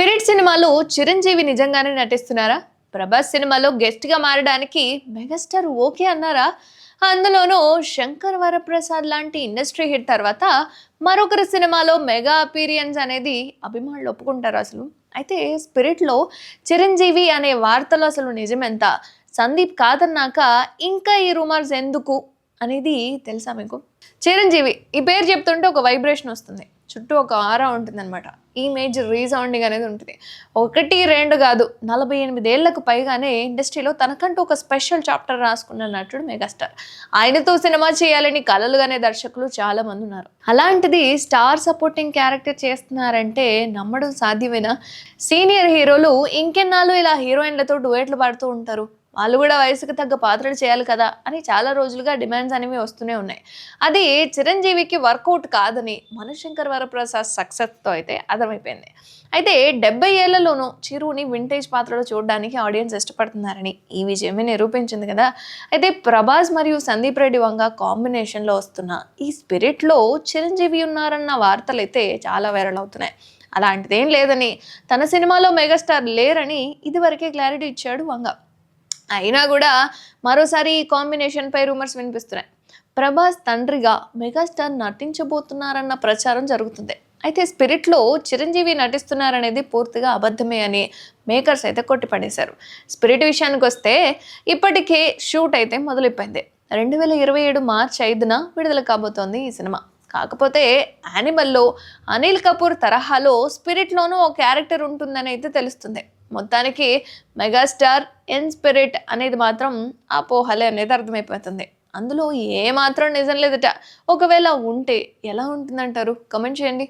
Spirit సినిమాలో చిరంజీవి నిజంగానే నటిస్తున్నారా? ప్రభాస్ సినిమాలో గెస్ట్గా మారడానికి మెగాస్టార్ ఓకే అన్నారా? అందులోనూ శంకర్ వరప్రసాద్ లాంటి ఇండస్ట్రీ హిట్ తర్వాత మరొకరి సినిమాలో మెగా అపీరియన్స్ అనేది అభిమానులు ఒప్పుకుంటారు అసలు. అయితే స్పిరిట్లో చిరంజీవి అనే వార్తలు అసలు నిజమెంత? సందీప్ కాదన్నాక ఇంకా ఈ రూమర్స్ ఎందుకు? అనేది తెలుసా మీకు? చిరంజీవి ఈ పేరు చెప్తుంటే ఒక వైబ్రేషన్ వస్తుంది. చుట్టూ ఒక ఆరా ఉంటుందన్నమాట. ఇమేజ్ రీసౌండింగ్ అనేది ఉంటుంది. ఒకటి రెండు కాదు నలభై ఎనిమిదేళ్ళకు పైగానే ఇండస్ట్రీలో తనకంటూ ఒక స్పెషల్ చాప్టర్ రాసుకున్న నటుడు మెగాస్టార్. ఆయనతో సినిమా చేయాలని కలలుగానే దర్శకులు చాలా మంది ఉన్నారు. అలాంటిది స్టార్ సపోర్టింగ్ క్యారెక్టర్ చేస్తున్నారంటే నమ్మడం సాధ్యమేనా? సీనియర్ హీరోలు ఇంకెన్నాళ్ళు ఇలా హీరోయిన్లతో డువేట్లు పాడుతూ ఉంటారు? వాళ్ళు కూడా వయసుకు తగ్గ పాత్రలు చేయాలి కదా అని చాలా రోజులుగా డిమాండ్స్ అనేవి వస్తూనే ఉన్నాయి. అది చిరంజీవికి వర్కౌట్ కాదని మనుశంకర్ వరప్రసాద్ సక్సెస్తో అయితే అర్థమైపోయింది. అయితే డెబ్బై ఏళ్ళలోనూ చిరుని వింటేజ్ పాత్రలో చూడడానికి ఆడియన్స్ ఇష్టపడుతున్నారని ఈ విజయమే నిరూపించింది కదా. అయితే ప్రభాస్ మరియు సందీప్ రెడ్డి వంగ కాంబినేషన్లో వస్తున్న ఈ స్పిరిట్లో చిరంజీవి ఉన్నారన్న వార్తలు అయితే చాలా వైరల్ అవుతున్నాయి. అలాంటిదేం లేదని తన సినిమాలో మెగాస్టార్ లేరని ఇదివరకే క్లారిటీ ఇచ్చాడు వంగ. అయినా కూడా మరోసారి ఈ కాంబినేషన్పై రూమర్స్ వినిపిస్తున్నాయి. ప్రభాస్ తండ్రిగా మెగాస్టార్ నటించబోతున్నారన్న ప్రచారం జరుగుతుంది. అయితే స్పిరిట్లో చిరంజీవి నటిస్తున్నారనేది పూర్తిగా అబద్ధమే అని మేకర్స్ అయితే కొట్టిపడేశారు. స్పిరిట్ విషయానికి వస్తే ఇప్పటికే షూట్ అయితే మొదలైపోయింది. రెండు వేల ఇరవై ఏడు మార్చ్ ఐదున విడుదల కాబోతోంది ఈ సినిమా. కాకపోతే యానిమల్లో అనిల్ కపూర్ తరహాలో స్పిరిట్లోనూ ఓ క్యారెక్టర్ ఉంటుందని అయితే తెలుస్తుంది. మొత్తానికి మెగాస్టార్ ఇన్స్పిరిట్ అనేది మాత్రం అపోహలే అనేది అర్థమైపోతుంది. అందులో ఏ మాత్రం నిజం లేదట. ఒకవేళ ఉంటే ఎలా ఉంటుందంటారు? కమెంట్ చేయండి.